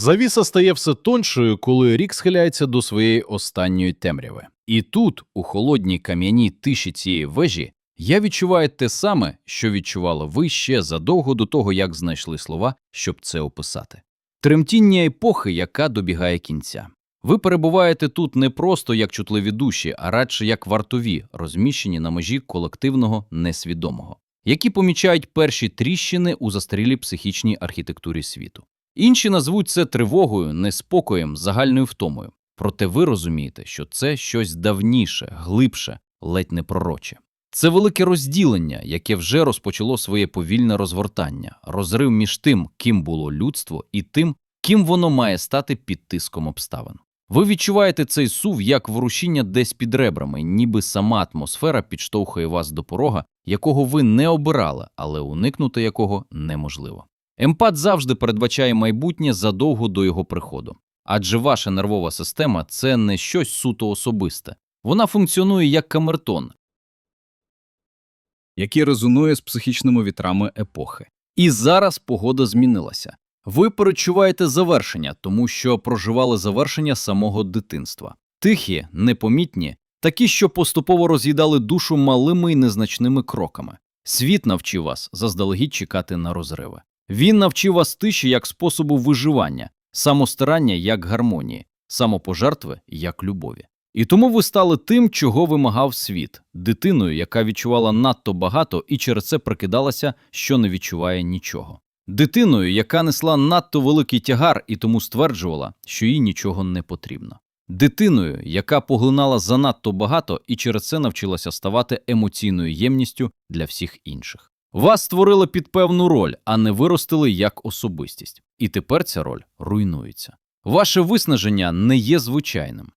Завіса стає все тоншою, коли рік схиляється до своєї останньої темряви. І тут, у холодній кам'яній тиші цієї вежі, я відчуваю те саме, що відчували ви ще задовго до того, як знайшли слова, щоб це описати. Тремтіння епохи, яка добігає кінця. Ви перебуваєте тут не просто як чутливі душі, а радше як вартові, розміщені на межі колективного несвідомого, які помічають перші тріщини у застарілій психічній архітектурі світу. Інші назвуть це тривогою, неспокоєм, загальною втомою. Проте ви розумієте, що це щось давніше, глибше, ледь не пророче. Це велике розділення, яке вже розпочало своє повільне розгортання, розрив між тим, ким було людство, і тим, ким воно має стати під тиском обставин. Ви відчуваєте цей сув як ворушіння десь під ребрами, ніби сама атмосфера підштовхує вас до порога, якого ви не обирали, але уникнути якого неможливо. Емпат завжди передбачає майбутнє задовго до його приходу. Адже ваша нервова система це не щось суто особисте. Вона функціонує як камертон, який резонує з психічними вітрами епохи. І зараз погода змінилася. Ви перечуваєте завершення, тому що проживали завершення самого дитинства. Тихі, непомітні, такі, що поступово роз'їдали душу малими й незначними кроками. Світ навчив вас заздалегідь чекати на розриви. Він навчив вас тиші як способу виживання, самостарання як гармонії, самопожертви як любові. І тому ви стали тим, чого вимагав світ, дитиною, яка відчувала надто багато і через це прикидалася, що не відчуває нічого. Дитиною, яка несла надто великий тягар і тому стверджувала, що їй нічого не потрібно. Дитиною, яка поглинала занадто багато і через це навчилася ставати емоційною ємністю для всіх інших. Вас створили під певну роль, а не виростили як особистість. І тепер ця роль руйнується. Ваше виснаження не є звичайним.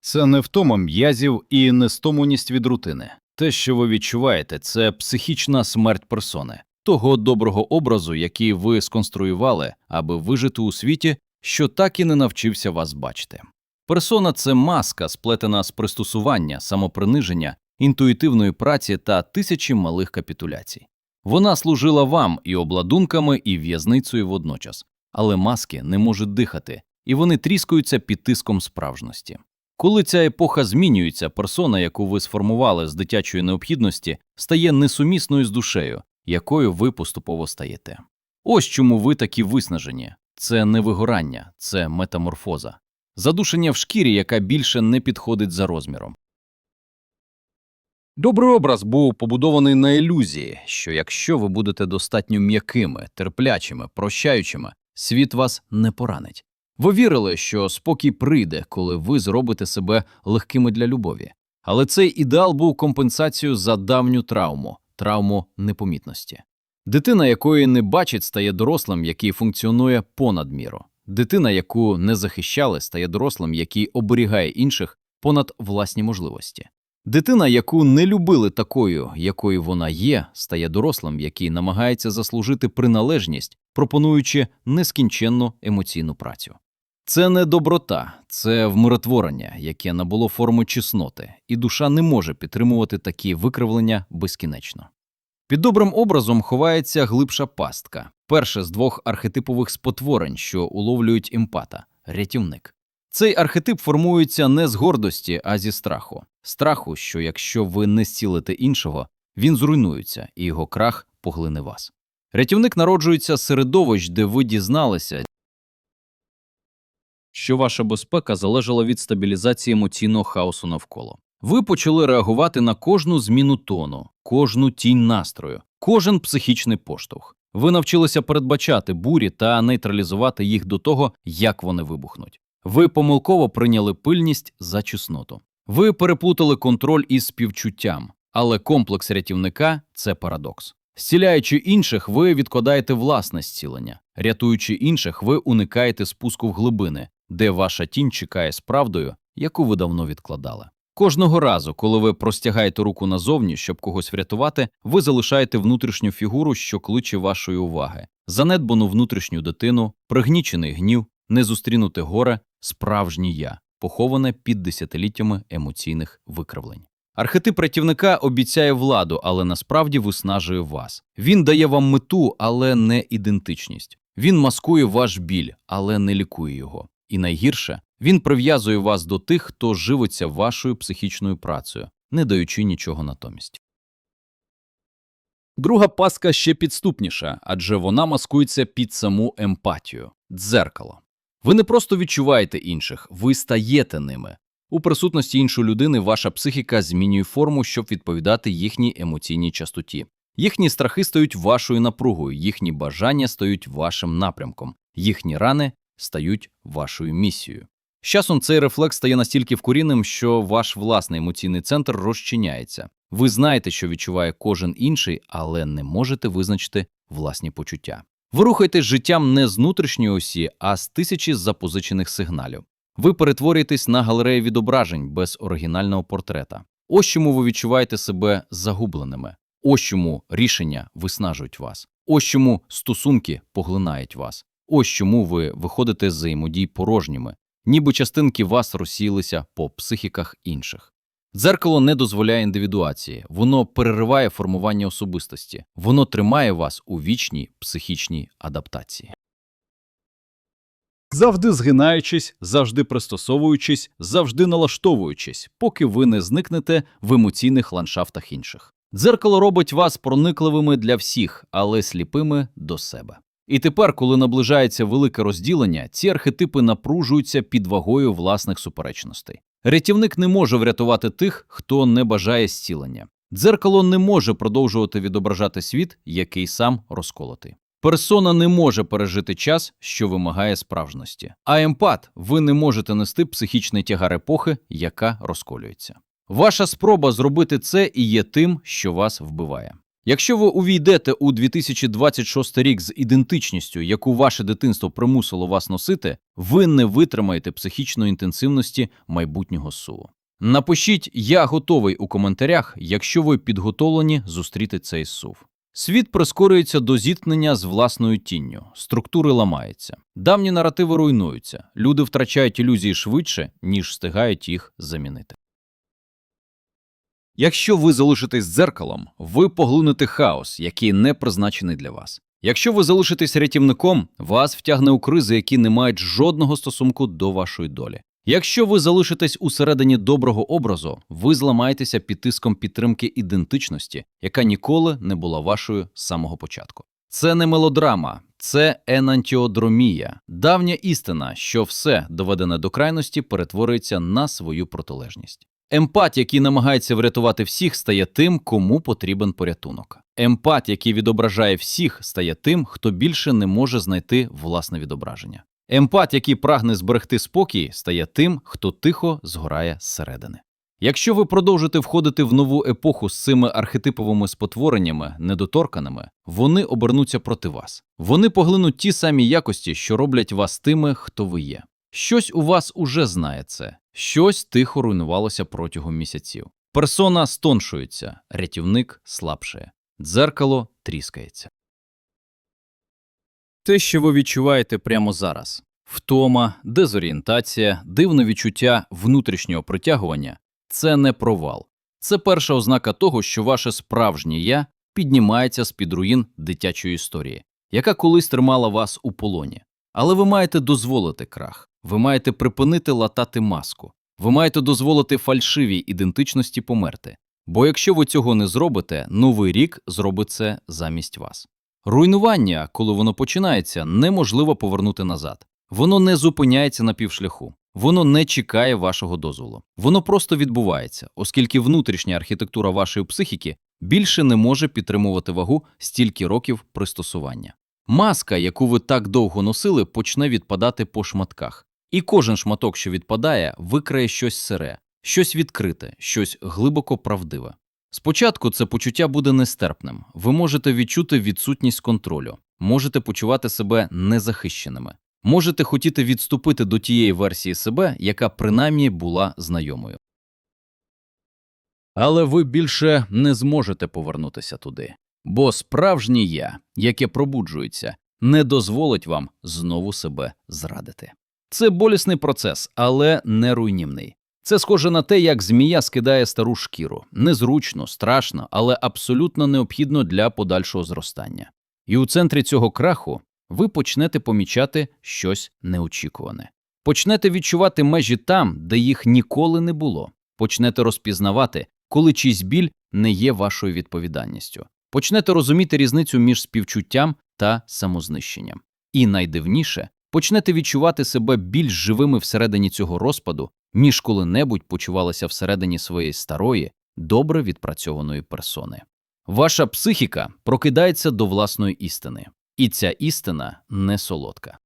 Це не втома м'язів і не стомленість від рутини. Те, що ви відчуваєте, це психічна смерть персони, того доброго образу, який ви сконструювали, аби вижити у світі, що так і не навчився вас бачити. Персона це маска, сплетена з пристосування, самоприниження, інтуїтивної праці та тисячі малих капітуляцій. Вона служила вам і обладунками, і в'язницею водночас, але маски не можуть дихати, і вони тріскаються під тиском справжності. Коли ця епоха змінюється, персона, яку ви сформували з дитячої необхідності, стає несумісною з душею, якою ви поступово стаєте. Ось чому ви такі виснажені це не вигорання, це метаморфоза, задушення в шкірі, яка більше не підходить за розміром. Добрий образ був побудований на ілюзії, що якщо ви будете достатньо м'якими, терплячими, прощаючими, світ вас не поранить. Ви вірили, що спокій прийде, коли ви зробите себе легкими для любові. Але цей ідеал був компенсацією за давню травму, травму непомітності. Дитина, якої не бачить, стає дорослим, який функціонує понад міру. Дитина, яку не захищали, стає дорослим, який оберігає інших понад власні можливості. Дитина, яку не любили такою, якою вона є, стає дорослим, який намагається заслужити приналежність, пропонуючи нескінченну емоційну працю. Це не доброта, це вмиротворення, яке набуло форми чесноти, і душа не може підтримувати такі викривлення безкінечно. Під добрим образом ховається глибша пастка, перше з двох архетипових спотворень, що уловлюють емпата рятівник. Цей архетип формується не з гордості, а зі страху. Страху, що якщо ви не зцілите іншого, він зруйнується, і його крах поглине вас. Рятівник народжується середовищ, де ви дізналися, що ваша безпека залежала від стабілізації емоційного хаосу навколо. Ви почали реагувати на кожну зміну тону, кожну тінь настрою, кожен психічний поштовх. Ви навчилися передбачати бурі та нейтралізувати їх до того, як вони вибухнуть. Ви помилково прийняли пильність за чесноту. Ви переплутали контроль із співчуттям, але комплекс рятівника це парадокс. Зціляючи інших, ви відкладаєте власне зцілення. Рятуючи інших, ви уникаєте спуску в глибини, де ваша тінь чекає з правдою, яку ви давно відкладали. Кожного разу, коли ви простягаєте руку назовні, щоб когось врятувати, ви залишаєте внутрішню фігуру, що кличе вашої уваги, занедбану внутрішню дитину, пригнічений гнів, незустрінуте горе, справжнє я, поховане під десятиліттями емоційних викривлень. Архетип рятівника обіцяє владу, але насправді виснажує вас. Він дає вам мету, але не ідентичність. Він маскує ваш біль, але не лікує його. І найгірше, він прив'язує вас до тих, хто живиться вашою психічною працею, не даючи нічого натомість. Друга паска ще підступніша, адже вона маскується під саму емпатію дзеркало. Ви не просто відчуваєте інших, ви стаєте ними. У присутності іншої людини ваша психіка змінює форму, щоб відповідати їхній емоційній частоті. Їхні страхи стають вашою напругою, їхні бажання стають вашим напрямком, їхні рани стають вашою місією. З часом цей рефлекс стає настільки вкорінним, що ваш власний емоційний центр розчиняється. Ви знаєте, що відчуває кожен інший, але не можете визначити власні почуття. Ви рухаєтесь життям не з внутрішньої осі, а з тисячі запозичених сигналів. Ви перетворюєтесь на галерею відображень без оригінального портрета. Ось чому ви відчуваєте себе загубленими. Ось чому рішення виснажують вас. Ось чому стосунки поглинають вас. Ось чому ви виходите з взаємодій порожніми, ніби частинки вас розсіялися по психіках інших. Дзеркало не дозволяє індивідуації, воно перериває формування особистості, воно тримає вас у вічній психічній адаптації. Завжди згинаючись, завжди пристосовуючись, завжди налаштовуючись, поки ви не зникнете в емоційних ландшафтах інших. Дзеркало робить вас проникливими для всіх, але сліпими до себе. І тепер, коли наближається велике розділення, ці архетипи напружуються під вагою власних суперечностей. Рятівник не може врятувати тих, хто не бажає зцілення. Дзеркало не може продовжувати відображати світ, який сам розколотий. Персона не може пережити час, що вимагає справжності. А емпат ви не можете нести психічний тягар епохи, яка розколюється. Ваша спроба зробити це і є тим, що вас вбиває. Якщо ви увійдете у 2026 рік з ідентичністю, яку ваше дитинство примусило вас носити, ви не витримаєте психічної інтенсивності майбутнього суву. Напишіть Я готовий у коментарях, якщо ви підготовлені зустріти цей сув. Світ прискорюється до зіткнення з власною тінню, структури ламаються, давні наративи руйнуються, люди втрачають ілюзії швидше, ніж встигають їх замінити. Якщо ви залишитесь дзеркалом, ви поглинете хаос, який не призначений для вас. Якщо ви залишитесь рятівником, вас втягне у кризи, які не мають жодного стосунку до вашої долі. Якщо ви залишитесь усередині доброго образу, ви зламаєтеся під тиском підтримки ідентичності, яка ніколи не була вашою з самого початку. Це не мелодрама, це енантіодромія, давня істина, що все, доведене до крайності, перетворюється на свою протилежність. Емпат, який намагається врятувати всіх, стає тим, кому потрібен порятунок. Емпат, який відображає всіх, стає тим, хто більше не може знайти власне відображення. Емпат, який прагне зберегти спокій, стає тим, хто тихо згорає зсередини. Якщо ви продовжите входити в нову епоху з цими архетиповими спотвореннями, недоторканими, вони обернуться проти вас. Вони поглинуть ті самі якості, що роблять вас тими, хто ви є. Щось у вас уже знає це, щось тихо руйнувалося протягом місяців. Персона стоншується, рятівник слабшає, дзеркало тріскається. Те, що ви відчуваєте прямо зараз втома, дезорієнтація, дивне відчуття внутрішнього притягування це не провал. Це перша ознака того, що ваше справжнє я піднімається з під руїн дитячої історії, яка колись тримала вас у полоні. Але ви маєте дозволити крах, ви маєте припинити латати маску, ви маєте дозволити фальшивій ідентичності померти. Бо якщо ви цього не зробите, новий рік зробить це замість вас. Руйнування, коли воно починається, неможливо повернути назад. Воно не зупиняється на півшляху, воно не чекає вашого дозволу. Воно просто відбувається, оскільки внутрішня архітектура вашої психіки більше не може підтримувати вагу стільки років пристосування. Маска, яку ви так довго носили, почне відпадати по шматках. І кожен шматок, що відпадає, викриє щось сире, щось відкрите, щось глибоко правдиве. Спочатку це почуття буде нестерпним. Ви можете відчути відсутність контролю, можете почувати себе незахищеними, можете хотіти відступити до тієї версії себе, яка принаймні була знайомою. Але ви більше не зможете повернутися туди, бо справжнє я, яке пробуджується, не дозволить вам знову себе зрадити. Це болісний процес, але не руйнівний. Це схоже на те, як змія скидає стару шкіру. Незручно, страшно, але абсолютно необхідно для подальшого зростання. І у центрі цього краху ви почнете помічати щось неочікуване. Почнете відчувати межі там, де їх ніколи не було. Почнете розпізнавати, коли чийсь біль не є вашою відповідальністю. Почнете розуміти різницю між співчуттям та самознищенням. І найдивніше, почнете відчувати себе більш живими всередині цього розпаду, ніж коли-небудь почувалися всередині своєї старої, добре відпрацьованої персони. Ваша психіка прокидається до власної істини, і ця істина не солодка.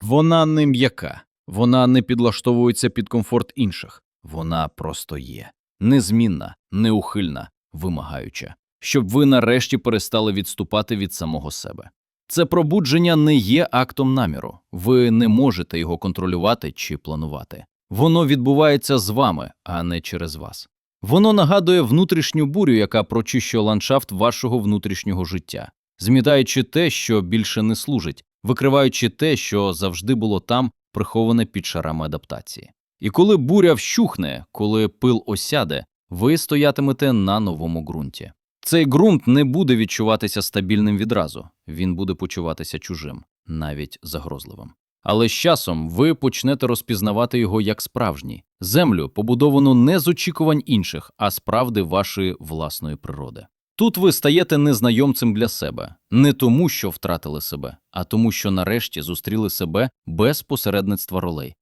Вона не м'яка, вона не підлаштовується під комфорт інших. Вона просто є незмінна, неухильна, вимагаюча, щоб ви нарешті перестали відступати від самого себе. Це пробудження не є актом наміру, ви не можете його контролювати чи планувати. Воно відбувається з вами, а не через вас. Воно нагадує внутрішню бурю, яка прочищує ландшафт вашого внутрішнього життя, змітаючи те, що більше не служить, викриваючи те, що завжди було там, приховане під шарами адаптації. І коли буря вщухне, коли пил осяде, ви стоятимете на новому ґрунті. Цей ґрунт не буде відчуватися стабільним відразу, він буде почуватися чужим, навіть загрозливим. Але з часом ви почнете розпізнавати його як справжній землю, побудовану не з очікувань інших, а з правди вашої власної природи. Тут ви стаєте незнайомцем для себе, не тому, що втратили себе, а тому, що нарешті зустріли себе без посередництва ролей,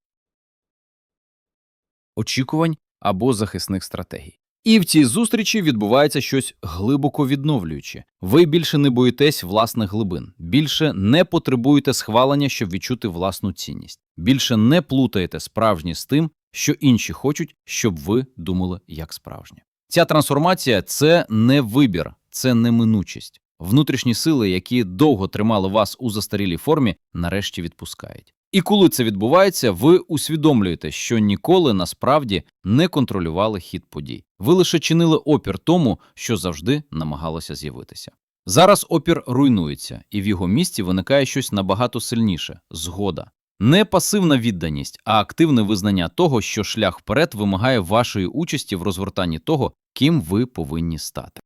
очікувань або захисних стратегій. І в цій зустрічі відбувається щось глибоко відновлююче. Ви більше не боїтесь власних глибин, більше не потребуєте схвалення, щоб відчути власну цінність, більше не плутаєте справжнє з тим, що інші хочуть, щоб ви думали як справжнє. Ця трансформація це не вибір, це неминучість. Внутрішні сили, які довго тримали вас у застарілій формі, нарешті відпускають. І коли це відбувається, ви усвідомлюєте, що ніколи насправді не контролювали хід подій. Ви лише чинили опір тому, що завжди намагалося з'явитися. Зараз опір руйнується, і в його місці виникає щось набагато сильніше згода. Не пасивна відданість, а активне визнання того, що шлях вперед вимагає вашої участі в розгортанні того, ким ви повинні стати.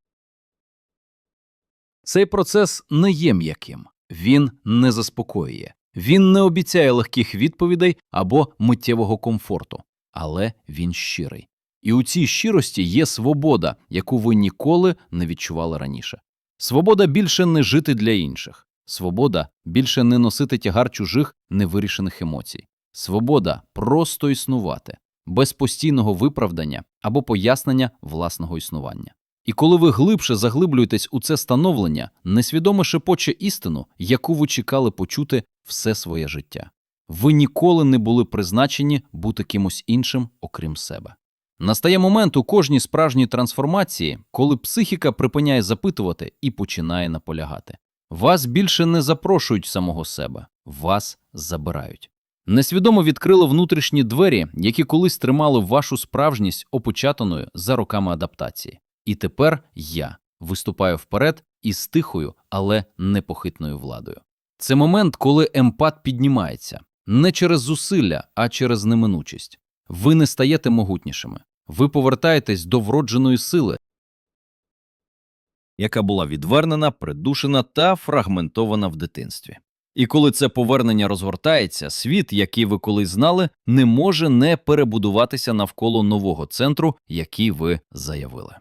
Цей процес не є м'яким, він не заспокоює, він не обіцяє легких відповідей або миттєвого комфорту, але він щирий. І у цій щирості є свобода, яку ви ніколи не відчували раніше. Свобода більше не жити для інших, свобода більше не носити тягар чужих невирішених емоцій, свобода просто існувати, без постійного виправдання або пояснення власного існування. І коли ви глибше заглиблюєтесь у це становлення, несвідомо шепоче істину, яку ви чекали почути все своє життя. Ви ніколи не були призначені бути кимось іншим, окрім себе. Настає момент у кожній справжній трансформації, коли психіка припиняє запитувати і починає наполягати. Вас більше не запрошують самого себе, вас забирають. Несвідомо відкрили внутрішні двері, які колись тримали вашу справжність опочатаною за роками адаптації. І тепер я виступаю вперед із тихою, але непохитною владою. Це момент, коли емпат піднімається не через зусилля, а через неминучість. Ви не стаєте могутнішими. Ви повертаєтесь до вродженої сили, яка була відвернена, придушена та фрагментована в дитинстві. І коли це повернення розгортається, світ, який ви колись знали, не може не перебудуватися навколо нового центру, який ви заявили.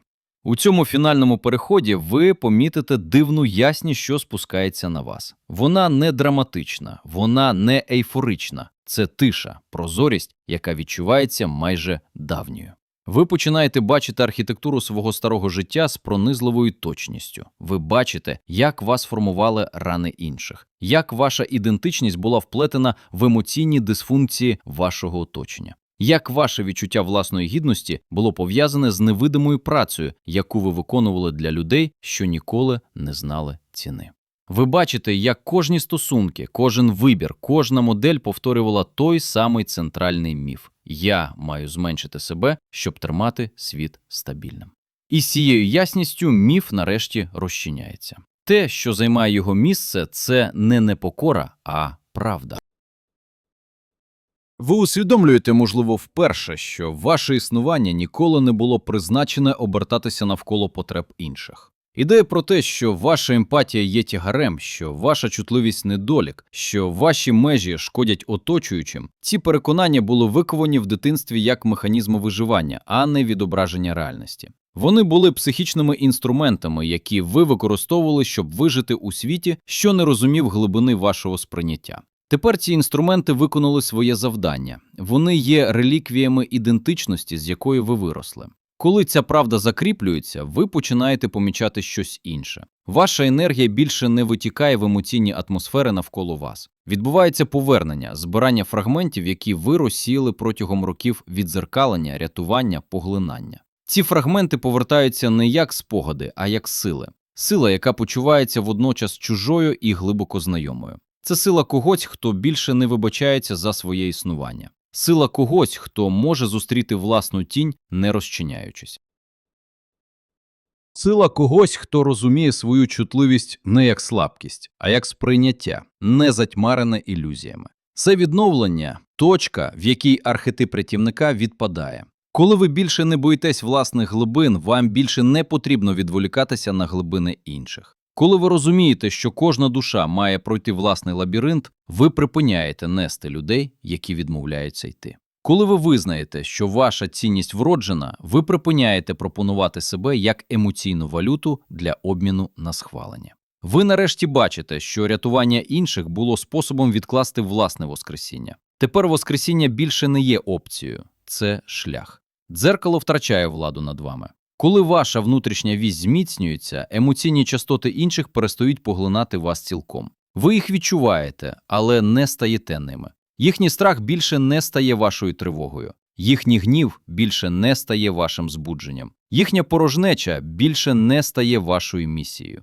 У цьому фінальному переході ви помітите дивну ясність, що спускається на вас. Вона не драматична, вона не ейфорична. Це тиша, прозорість, яка відчувається майже давньою. Ви починаєте бачити архітектуру свого старого життя з пронизливою точністю. Ви бачите, як вас формували рани інших, як ваша ідентичність була вплетена в емоційні дисфункції вашого оточення. Як ваше відчуття власної гідності було пов'язане з невидимою працею, яку ви виконували для людей, що ніколи не знали ціни. Ви бачите, як кожні стосунки, кожен вибір, кожна модель повторювала той самий центральний міф: я маю зменшити себе, щоб тримати світ стабільним. І з цією ясністю міф нарешті розчиняється. Те, що займає його місце, це не непокора, а правда. Ви усвідомлюєте, можливо, вперше, що ваше існування ніколи не було призначене обертатися навколо потреб інших. Ідея про те, що ваша емпатія є тягарем, що ваша чутливість недолік, що ваші межі шкодять оточуючим, ці переконання були виковані в дитинстві як механізми виживання, а не відображення реальності. Вони були психічними інструментами, які ви використовували, щоб вижити у світі, що не розумів глибини вашого сприйняття. Тепер ці інструменти виконали своє завдання. Вони є реліквіями ідентичності, з якої ви виросли. Коли ця правда закріплюється, ви починаєте помічати щось інше. Ваша енергія більше не витікає в емоційні атмосфери навколо вас. Відбувається повернення, збирання фрагментів, які ви розсіяли протягом років відзеркалення, рятування, поглинання. Ці фрагменти повертаються не як спогади, а як сили. Сила, яка почувається водночас чужою і глибоко знайомою. Це сила когось, хто більше не вибачається за своє існування. Сила когось, хто може зустріти власну тінь, не розчиняючись. Сила когось, хто розуміє свою чутливість не як слабкість, а як сприйняття, не затьмарене ілюзіями. Це відновлення точка, в якій архетип рятівника відпадає. Коли ви більше не боїтесь власних глибин, вам більше не потрібно відволікатися на глибини інших. Коли ви розумієте, що кожна душа має пройти власний лабіринт, ви припиняєте нести людей, які відмовляються йти. Коли ви визнаєте, що ваша цінність вроджена, ви припиняєте пропонувати себе як емоційну валюту для обміну на схвалення. Ви нарешті бачите, що рятування інших було способом відкласти власне воскресіння. Тепер воскресіння більше не є опцією, це шлях. Дзеркало втрачає владу над вами. Коли ваша внутрішня вість зміцнюється, емоційні частоти інших перестають поглинати вас цілком. Ви їх відчуваєте, але не стаєте ними. Їхній страх більше не стає вашою тривогою. Їхній гнів більше не стає вашим збудженням. Їхня порожнеча більше не стає вашою місією.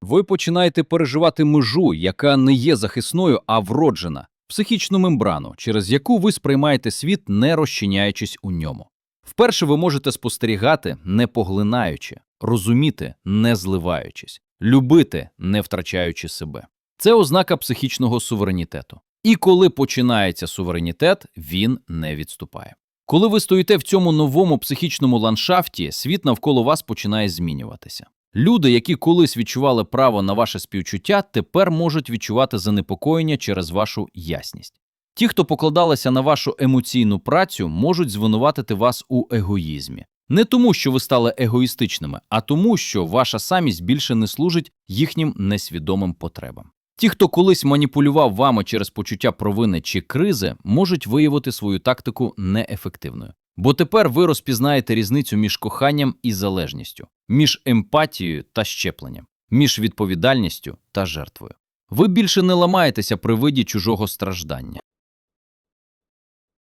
Ви починаєте переживати межу, яка не є захисною, а вроджена, психічну мембрану, через яку ви сприймаєте світ, не розчиняючись у ньому. Вперше ви можете спостерігати, не поглинаючи, розуміти, не зливаючись, любити, не втрачаючи себе. Це ознака психічного суверенітету. І коли починається суверенітет, він не відступає. Коли ви стоїте в цьому новому психічному ландшафті, світ навколо вас починає змінюватися. Люди, які колись відчували право на ваше співчуття, тепер можуть відчувати занепокоєння через вашу ясність. Ті, хто покладалися на вашу емоційну працю, можуть звинуватити вас у егоїзмі. Не тому, що ви стали егоїстичними, а тому, що ваша самість більше не служить їхнім несвідомим потребам. Ті, хто колись маніпулював вами через почуття провини чи кризи, можуть виявити свою тактику неефективною. Бо тепер ви розпізнаєте різницю між коханням і залежністю, між емпатією та щепленням, між відповідальністю та жертвою. Ви більше не ламаєтеся при виді чужого страждання.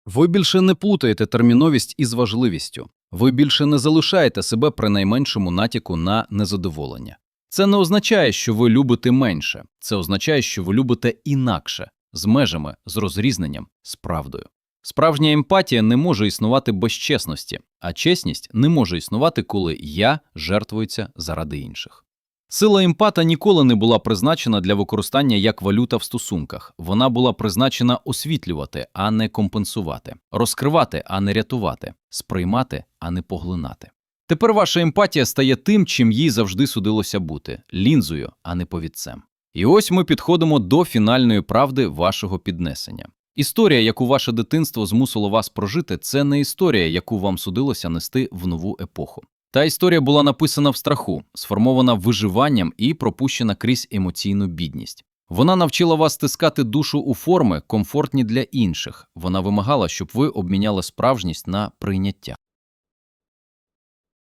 Ви більше не плутаєте терміновість із важливістю. Ви більше не залишаєте себе при найменшому натяку на незадоволення. Це не означає, що ви любите менше, це означає, що ви любите інакше, з межами, з розрізненням, з правдою. Справжня емпатія не може існувати без чесності, а чесність не може існувати, коли я жертвується заради інших. Сила емпата ніколи не була призначена для використання як валюта в стосунках. Вона була призначена освітлювати, а не компенсувати, розкривати, а не рятувати, сприймати, а не поглинати. Тепер ваша емпатія стає тим, чим їй завжди судилося бути лінзою, а не повідцем. І ось ми підходимо до фінальної правди вашого піднесення. Історія, яку ваше дитинство змусило вас прожити, це не історія, яку вам судилося нести в нову епоху. Та історія була написана в страху, сформована виживанням і пропущена крізь емоційну бідність. Вона навчила вас стискати душу у форми, комфортні для інших. Вона вимагала, щоб ви обміняли справжність на прийняття.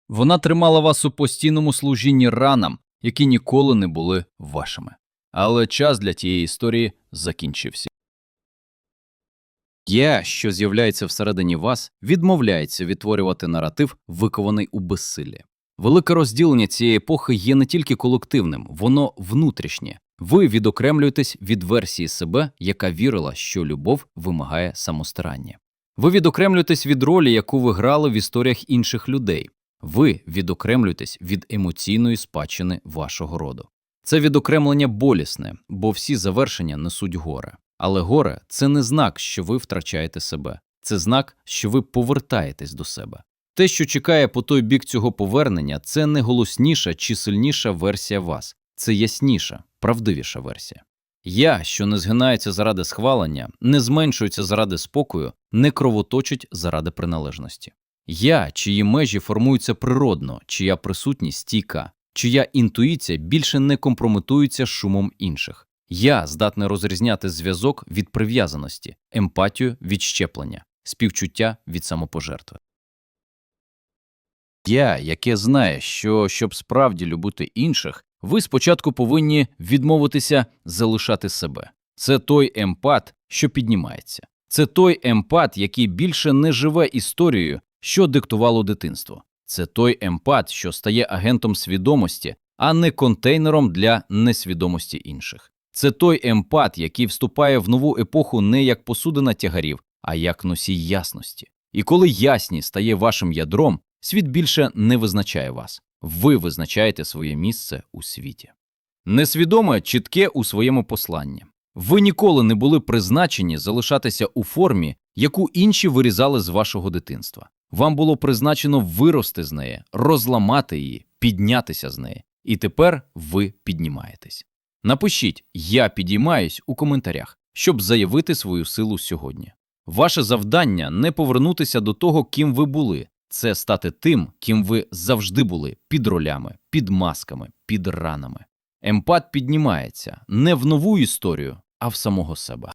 Вона тримала вас у постійному служінні ранам, які ніколи не були вашими. Але час для тієї історії закінчився. Я, що з'являється всередині вас, відмовляється відтворювати наратив, викований у безсиллі. Велике розділення цієї епохи є не тільки колективним, воно внутрішнє. Ви відокремлюєтесь від версії себе, яка вірила, що любов вимагає самостарання. Ви відокремлюєтесь від ролі, яку ви грали в історіях інших людей. Ви відокремлюєтесь від емоційної спадщини вашого роду. Це відокремлення болісне, бо всі завершення несуть горе. Але горе це не знак, що ви втрачаєте себе, це знак, що ви повертаєтесь до себе. Те, що чекає по той бік цього повернення, це не голосніша чи сильніша версія вас, це ясніша, правдивіша версія. Я, що не згинається заради схвалення, не зменшується заради спокою, не кровоточить заради приналежності. Я, чиї межі формуються природно, чия присутність стійка, чия інтуїція більше не компрометується шумом інших. Я здатний розрізняти зв'язок від прив'язаності, емпатію від щеплення, співчуття від самопожертви. Я, яке знає, що щоб справді любити інших, ви спочатку повинні відмовитися залишати себе. Це той емпат, що піднімається. Це той емпат, який більше не живе історією, що диктувало дитинство. Це той емпат, що стає агентом свідомості, а не контейнером для несвідомості інших. Це той емпат, який вступає в нову епоху не як посудина тягарів, а як носій ясності. І коли ясність стає вашим ядром, світ більше не визначає вас. Ви визначаєте своє місце у світі. Несвідоме чітке у своєму посланні. Ви ніколи не були призначені залишатися у формі, яку інші вирізали з вашого дитинства. Вам було призначено вирости з неї, розламати її, піднятися з неї. І тепер ви піднімаєтесь. Напишіть Я підіймаюсь у коментарях, щоб заявити свою силу сьогодні. Ваше завдання не повернутися до того, ким ви були, це стати тим, ким ви завжди були, під ролями, під масками, під ранами. Емпат піднімається не в нову історію, а в самого себе.